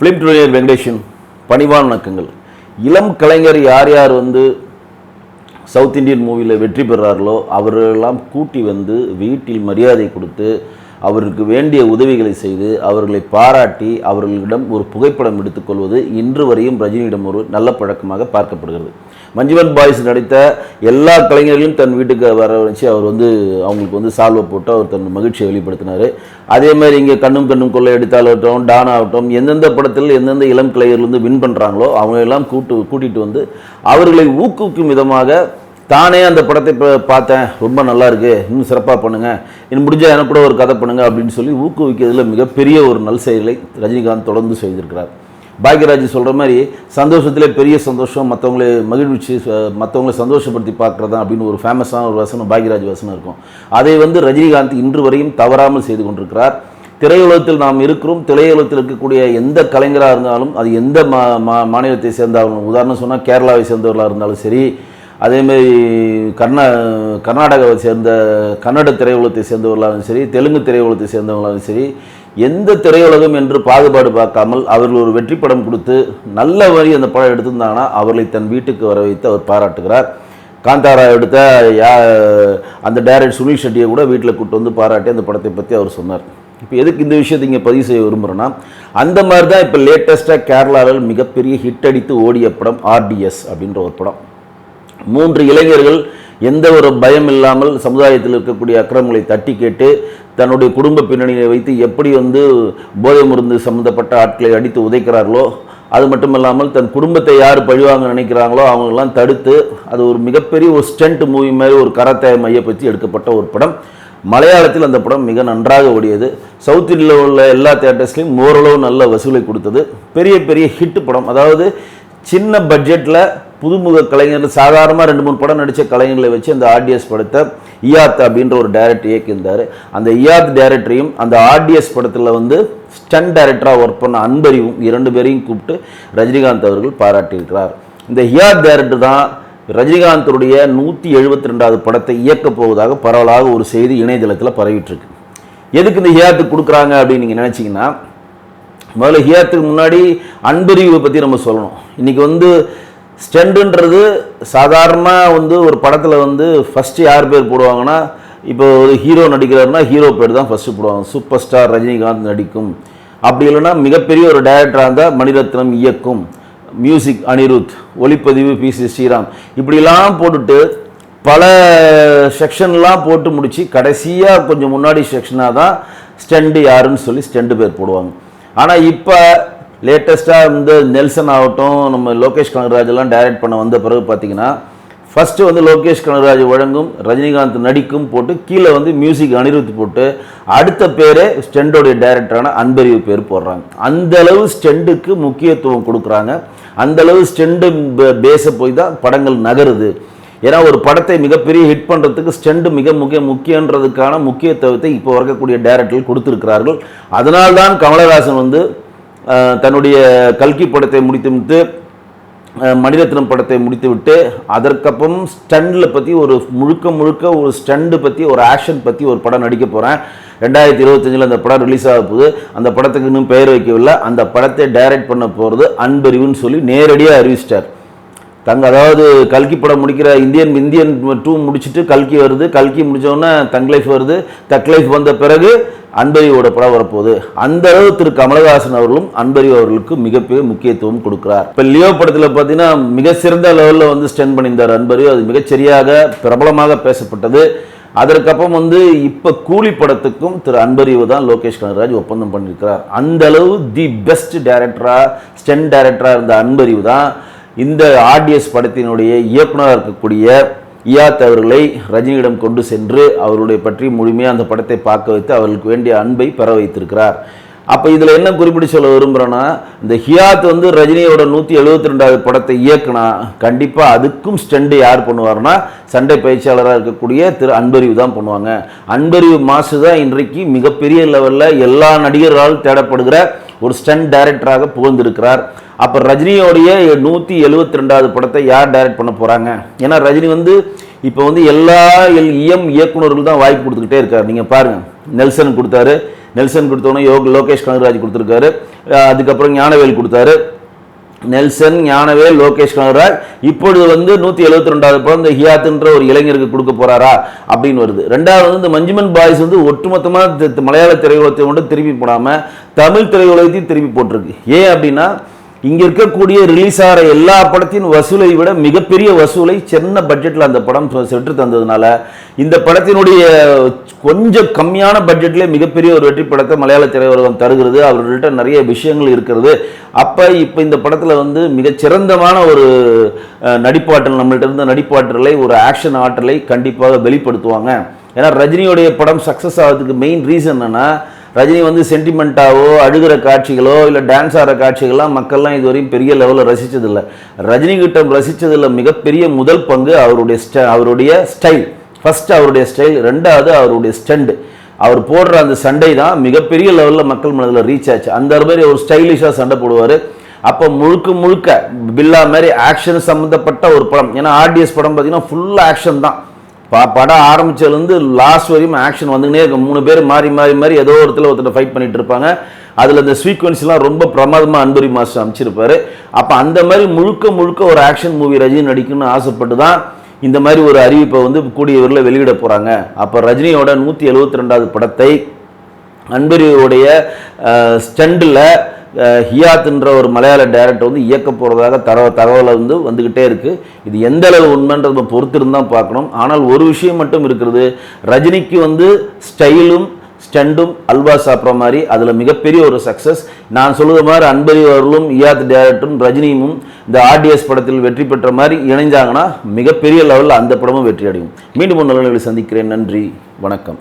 Film டுடேயர் Venkatesan பணிவான் வணக்கங்கள் இளம் கலைஞர் யார் யார் வந்து சவுத் இந்தியன் மூவியில் வெற்றி பெறார்களோ அவர்களெல்லாம் கூட்டி வந்து வீட்டில் மரியாதை கொடுத்து அவருக்கு வேண்டிய உதவிகளை செய்து அவர்களை பாராட்டி அவர்களிடம் ஒரு புகைப்படம் எடுத்துக்கொள்வது இன்று வரையும் ரஜினியிடம் ஒரு நல்ல பழக்கமாக பார்க்கப்படுகிறது. மஞ்சுவன் பாய்ஸ் நடித்த எல்லா கலைஞர்களையும் தன் வீட்டுக்கு வர வச்சு அவர் வந்து அவங்களுக்கு வந்து சால்வை போட்டு அவர் தன் மகிழ்ச்சியை வெளிப்படுத்தினார். அதே மாதிரி இங்கே கண்ணும் கண்ணும் கொள்ளை எடுத்தாலாகட்டும் டான் ஆகட்டும் எந்தெந்த படத்தில் எந்தெந்த இளம் கலைஞர்லேருந்து வின் பண்ணுறாங்களோ அவங்க எல்லாம் கூட்டு கூட்டிகிட்டு வந்து அவர்களை ஊக்குவிக்கும் விதமாக தானே அந்த படத்தை இப்போ பார்த்தேன். ரொம்ப நல்லா இருக்குது இன்னும் சிறப்பாக பண்ணுங்கள் இன்னும் முடிஞ்சால் எனக்கு கூட ஒரு கதை பண்ணுங்கள் அப்படின்னு சொல்லி ஊக்குவிக்கிறதுல மிகப்பெரிய ஒரு நல் செயலை ரஜினிகாந்த் தொடர்ந்து செய்திருக்கிறார். பாக்யராஜ் சொல்கிற மாதிரி சந்தோஷத்திலே பெரிய சந்தோஷம் மற்றவங்களை மகிழ்ச்சி மற்றவங்களை சந்தோஷப்படுத்தி பார்க்குறது தான் அப்படின்னு ஒரு ஃபேமஸான ஒரு வசனம் பாக்யராஜ் வசனம் இருக்கும். அதை வந்து ரஜினிகாந்த் இன்று வரையும் தவறாமல் செய்து கொண்டிருக்கிறார். திரையுலகத்தில் நாம் இருக்கிறோம். திரையுலகத்தில் இருக்கக்கூடிய எந்த கலைஞராக இருந்தாலும் அது எந்த மா மா மாநிலத்தை சேர்ந்தாலும் உதாரணம் சொன்னால் கேரளாவை சேர்ந்தவர்களாக இருந்தாலும் சரி அதேமாரி கர்நா கர்நாடகாவை சேர்ந்த கன்னட திரையுலகத்தை சேர்ந்தவர்களாலும் சரி தெலுங்கு திரையுலகத்தை சேர்ந்தவர்களாலும் சரி எந்த திரையுலகம் என்று பாகுபாடு பார்க்காமல் அவர்கள் ஒரு வெற்றி படம் கொடுத்து நல்ல வரி அந்த படம் எடுத்திருந்தாங்கன்னா அவர்களை தன் வீட்டுக்கு வர வைத்து அவர் பாராட்டுகிறார். காந்தாரா எடுத்த யா அந்த டைரக்டர் சுனில் ஷெட்டியை கூட வீட்டில் கூட்டு வந்து பாராட்டி அந்த படத்தை பற்றி அவர் சொன்னார். இப்போ எதுக்கு இந்த விஷயத்தை இங்கே பதிவு செய்ய விரும்புகிறேன்னா அந்த மாதிரி தான் இப்போ லேட்டஸ்ட்டாக கேரளாவில் மிகப்பெரிய ஹிட் அடித்து ஓடிய படம் ஆர்டிஎஸ் அப்படின்ற ஒரு படம். மூன்று இளைஞர்கள் எந்த ஒரு பயம் இல்லாமல் சமுதாயத்தில் இருக்கக்கூடிய அக்கிரமங்களை தட்டி கேட்டு தன்னுடைய குடும்ப பின்னணியை வைத்து எப்படி வந்து போதை மருந்து சம்மந்தப்பட்ட ஆட்களை அடித்து உதைக்கிறார்களோ அது மட்டும் இல்லாமல் தன் குடும்பத்தை யார் பழிவாங்க நினைக்கிறாங்களோ அவங்களெல்லாம் தடுத்து அது ஒரு மிகப்பெரிய ஒரு ஸ்டண்ட் மூவி மாதிரி ஒரு கரத்தை மையப்பற்றி எடுக்கப்பட்ட ஒரு படம். மலையாளத்தில் அந்த படம் மிக நன்றாக ஓடியது. சவுத் இந்தியில் உள்ள எல்லா தேட்டர்ஸ்லையும் ஓரளவு நல்ல வசூலை கொடுத்தது. பெரிய பெரிய ஹிட் படம். அதாவது சின்ன பட்ஜெட்டில் புதுமுக கலைஞர்கள் சாதாரணமாக ரெண்டு மூணு படம் நடித்த கலைஞர்களை வச்சு அந்த ஆர்டிஎஸ் படத்தை இயாத் அப்படின்ற ஒரு டைரக்டர் இயக்கியிருந்தார். அந்த இயாத் டைரக்டரையும் அந்த ஆர்டிஎஸ் படத்தில் வந்து ஸ்டன் டைரக்டராக ஒர்க் பண்ண அன்பறிவும் இரண்டு பேரையும் கூப்பிட்டு ரஜினிகாந்த் அவர்கள் பாராட்டியிருக்கிறார். இந்த இயாத் டைரக்டர் தான் ரஜினிகாந்தருடைய நூற்றி எழுபத்தி ரெண்டாவது படத்தை இயக்கப் போவதாக பரவலாக ஒரு செய்தி இணையதளத்தில் பரவிட்டுருக்கு. எதுக்கு இந்த ஹியாத்து கொடுக்குறாங்க அப்படின்னு நீங்கள் நினச்சிங்கன்னா முதல்ல ஹியாத்துக்கு முன்னாடி அன்பறிவை பற்றி நம்ம சொல்லணும். இன்றைக்கி வந்து ஸ்டெண்டுன்றது சாதாரணமாக வந்து ஒரு படத்தில் வந்து ஃபஸ்ட்டு யார் பேர் போடுவாங்கன்னா இப்போ ஒரு ஹீரோ நடிக்கிறாருன்னா ஹீரோ பேர் தான் ஃபஸ்ட்டு போடுவாங்க. சூப்பர் ஸ்டார் ரஜினிகாந்த் நடிக்கும். அப்படி இல்லைன்னா மிகப்பெரிய ஒரு டைரக்டராக இருந்தால் மணிரத்னம் இயக்கும். மியூசிக் அனிருத் ஒளிப்பதிவு பி சி ஸ்ரீராம். இப்படிலாம் போட்டுட்டு பல செக்ஷன்லாம் போட்டு முடித்து கடைசியாக கொஞ்சம் முன்னாடி செக்ஷனாக தான் ஸ்டெண்டு யாருன்னு சொல்லி ஸ்டெண்டு பேர் போடுவாங்க. ஆனால் இப்போ லேட்டஸ்ட்டாக வந்து நெல்சன் ஆகட்டும் நம்ம லோகேஷ் கனகராஜெல்லாம் டைரக்ட் பண்ண வந்த பிறகு பார்த்தீங்கன்னா ஃபஸ்ட்டு வந்து லோகேஷ் கனகராஜ் வழங்கும் ரஜினிகாந்த் நடிக்கும் போட்டு கீழே வந்து மியூசிக் அனிருத் போட்டு அடுத்த பேரே ஸ்டெண்டோடைய டைரக்டரான அன்பறிவு பேர் போடுறாங்க. அந்தளவு ஸ்டெண்டுக்கு முக்கியத்துவம் கொடுக்குறாங்க. அந்த அளவு ஸ்டெண்டு பேஸை போய் தான் படங்கள் நகருது. ஏன்னா ஒரு படத்தை மிகப்பெரிய ஹிட் பண்ணுறதுக்கு ஸ்டெண்டு மிக முக்கிய முக்கியன்றதுக்கான முக்கியத்துவத்தை இப்போ வரக்கூடிய டேரக்டர்கள் கொடுத்துருக்கிறார்கள். அதனால்தான் கமலஹாசன் வந்து தன்னுடைய கல்கி படத்தை முடித்து விட்டு மணிரத்னம் படத்தை முடித்துவிட்டு அதற்கப்புறம் ஸ்டண்டில் பற்றி ஒரு முழுக்க முழுக்க ஒரு ஸ்டண்டு பற்றி ஒரு ஆக்ஷன் பற்றி ஒரு படம் நடிக்க போகிறேன் ரெண்டாயிரத்தி இருபத்தஞ்சில் அந்த படம் ரிலீஸ் ஆக போகுது. அந்த படத்துக்கு இன்னும் பெயர் வைக்கவில்லை. அந்த படத்தை டைரக்ட் பண்ண போகிறது அன்பறிவுன்னு சொல்லி நேரடியாக அறிவிச்சிட்டார். தங்க அதாவது கல்கி படம் முடிக்கிற இந்தியன் இந்தியன் டூ முடிச்சுட்டு கல்கி வருது. கல்கி முடித்தோடனே தங் லைஃப் வருது. தக் லைஃப் வந்த பிறகு அன்பறிவோட படம் வரப்போகுது. அந்த அளவு திரு கமலஹாசன் அவர்களும் அன்பறிவு அவர்களுக்கு மிகப்பெரிய முக்கியத்துவம் கொடுக்குறார். இப்போ லியோ படத்தில் பார்த்தீங்கன்னா மிக சிறந்த லெவலில் வந்து ஸ்டெண்ட் பண்ணியிருந்தார் அன்பறிவு. அது மிகச்சரியாக பிரபலமாக பேசப்பட்டது. அதற்கப்புறம் வந்து இப்போ கூலி படத்துக்கும் திரு அன்பறிவு தான் லோகேஷ் கனகராஜ் ஒப்பந்தம் பண்ணியிருக்கிறார். அந்த அளவு தி பெஸ்ட் டேரக்டராக ஸ்டென் டேரக்டராக இருந்த அன்பறிவு தான். இந்த ஆர்டிஎஸ் படத்தினுடைய இயக்குனராக இருக்கக்கூடிய இயாத் அவர்களை ரஜினியிடம் கொண்டு சென்று அவருடைய பற்றி முழுமையாக அந்த படத்தை பார்க்க வைத்து அவர்களுக்கு வேண்டிய அன்பை பெற வைத்திருக்கிறார். அப்போ இதில் என்ன குறிப்பிட்டு சொல்ல விரும்புகிறேன்னா இந்த ஹியாத் வந்து ரஜினியோட நூற்றி எழுபத்தி ரெண்டாவது படத்தை இயக்குனா கண்டிப்பாக அதுக்கும் ஸ்டெண்டு யார் பண்ணுவார்னா சண்டை பயிற்சியாளராக இருக்கக்கூடிய திரு அன்பறிவு தான் பண்ணுவாங்க. அன்பறிவு மாசு தான் இன்றைக்கு மிகப்பெரிய லெவலில் எல்லா நடிகர்களால் தேடப்படுகிற ஒரு ஸ்டண்ட் டைரக்டராக புகழ்ந்திருக்கிறார். அப்போ ரஜினியோடைய நூற்றி எழுபத்தி ரெண்டாவது படத்தை யார் டைரக்ட் பண்ண போகிறாங்க ஏன்னா ரஜினி வந்து இப்போ வந்து எல்லா எல் இஎம் இயக்குநர்கள் தான் வாய்ப்பு கொடுத்துக்கிட்டே இருக்கார். நீங்கள் பாருங்கள் நெல்சன் கொடுத்தாரு. நெல்சன் கொடுத்தோன்னே யோக லோகேஷ் கனகராஜ் கொடுத்துருக்காரு. அதுக்கப்புறம் ஞானவேல் கொடுத்தாரு. நெல்சன் ஞானவேல் லோகேஷ் கனகராஜ் இப்பொழுது வந்து நூற்றி எழுபத்தி ரெண்டாவது படம் இந்த ஹியாத்துன்ற ஒரு இளைஞருக்கு கொடுக்க போகிறாரா அப்படின்னு வருது. ரெண்டாவது வந்து இந்த மஞ்சுமன் பாய்ஸ் வந்து ஒட்டுமொத்தமாக மலையாள திரையுலகத்தை மட்டும் திருப்பி போடாமல் தமிழ் திரையுலகத்தையும் திருப்பி போட்டிருக்கு. ஏன் அப்படின்னா இங்கே இருக்கக்கூடிய ரிலீஸ் ஆகிற எல்லா படத்தின் வசூலை விட மிகப்பெரிய வசூலை சின்ன பட்ஜெட்டில் அந்த படம் சென்று தந்ததுனால இந்த படத்தினுடைய கொஞ்சம் கம்மியான பட்ஜெட்லேயே மிகப்பெரிய ஒரு வெற்றி படத்தை மலையாள திரையுலகம் தருகிறது. அவர்கள்ட்ட நிறைய விஷயங்கள் இருக்கிறது. அப்போ இப்போ இந்த படத்தில் வந்து மிகச்சிறந்தமான ஒரு நடிப்பாற்றல் நம்மள்ட்ட இருந்த நடிப்பாற்றலை ஒரு ஆக்ஷன் ஆற்றலை கண்டிப்பாக வெளிப்படுத்துவாங்க. ஏன்னா ரஜினியுடைய படம் சக்ஸஸ் ஆகிறதுக்கு மெயின் ரீசன் என்னென்னா ரஜினி வந்து சென்டிமெண்ட்டாவோ அழுகிற காட்சிகளோ இல்லை டான்ஸ் ஆடுற காட்சிகள்லாம் மக்கள்லாம் இதுவரையும் பெரிய லெவலில் ரசித்ததில்லை ரஜினிகிட்ட ரசித்ததில் மிகப்பெரிய முதல் பங்கு அவருடைய ஸ்ட அவருடைய ஸ்டைல் ஃபஸ்ட் அவருடைய ஸ்டைல் ரெண்டாவது அவருடைய ஸ்டண்ட் அவர் போடுற அந்த சண்டை தான் மிகப்பெரிய லெவலில் மக்கள் மனதில் ரீச் ஆச்சு. அந்த மாதிரி ஒரு ஸ்டைலிஷாக சண்டை போடுவார். அப்போ முழுக்க முழுக்க பில்லா மாதிரி ஆக்ஷன் சம்மந்தப்பட்ட ஒரு படம். ஏன்னா ஆர்டிஎஸ் படம் பார்த்தீங்கன்னா ஃபுல் ஆக்ஷன் தான். பா படம் ஆரம்பிச்சதுலேருந்து லாஸ்ட் வரையும் ஆக்ஷன் வந்துக்கினே இருக்கும். மூணு பேர் மாறி மாறி மாறி ஏதோ ஒருத்தில் ஒருத்தர் ஃபைட் பண்ணிட்டு இருப்பாங்க. அதில் இந்த சீக்வன்ஸ்லாம் ரொம்ப பிரமாதமாக அன்புரி மாஸ்டர் அமைச்சிருப்பாரு. அப்போ அந்த மாதிரி முழுக்க முழுக்க ஒரு ஆக்ஷன் மூவி ரஜினி நடிக்கணும்னு ஆசைப்பட்டு தான் இந்த மாதிரி ஒரு அறிவிப்பை வந்து கூடிய விரைவில் வெளியிட போகிறாங்க அப்போ ரஜினியோட நூற்றி எழுபத்தி ரெண்டாவது படத்தை அன்பரியோடைய ஸ்டண்டில் ஹியாத்ன்ற ஒரு மலையாள டைரக்டர் வந்து இயக்க போகிறதாக தர தகவலை வந்து வந்துக்கிட்டே இருக்குது இது எந்த அளவு உண்மைன்றதை பொறுத்திருந்தான் பார்க்கணும். ஆனால் ஒரு விஷயம் மட்டும் இருக்கிறது. ரஜினிக்கு வந்து ஸ்டைலும் ஸ்டண்டும் அல்வா சாப்பிட்ற மாதிரி அதில் மிகப்பெரிய ஒரு சக்ஸஸ் நான் சொல்லுற மாதிரி அன்பரி அவர்களும் இயாத் டேரக்டரும் ரஜினியும் இந்த ஆர்டிஎஸ் படத்தில் வெற்றி பெற்ற மாதிரி இணைஞ்சாங்கன்னா மிகப்பெரிய லெவலில் அந்த படமும் வெற்றி அடையும் மீண்டும் ஒரு நல்ல சந்திக்கிறேன். நன்றி. வணக்கம்.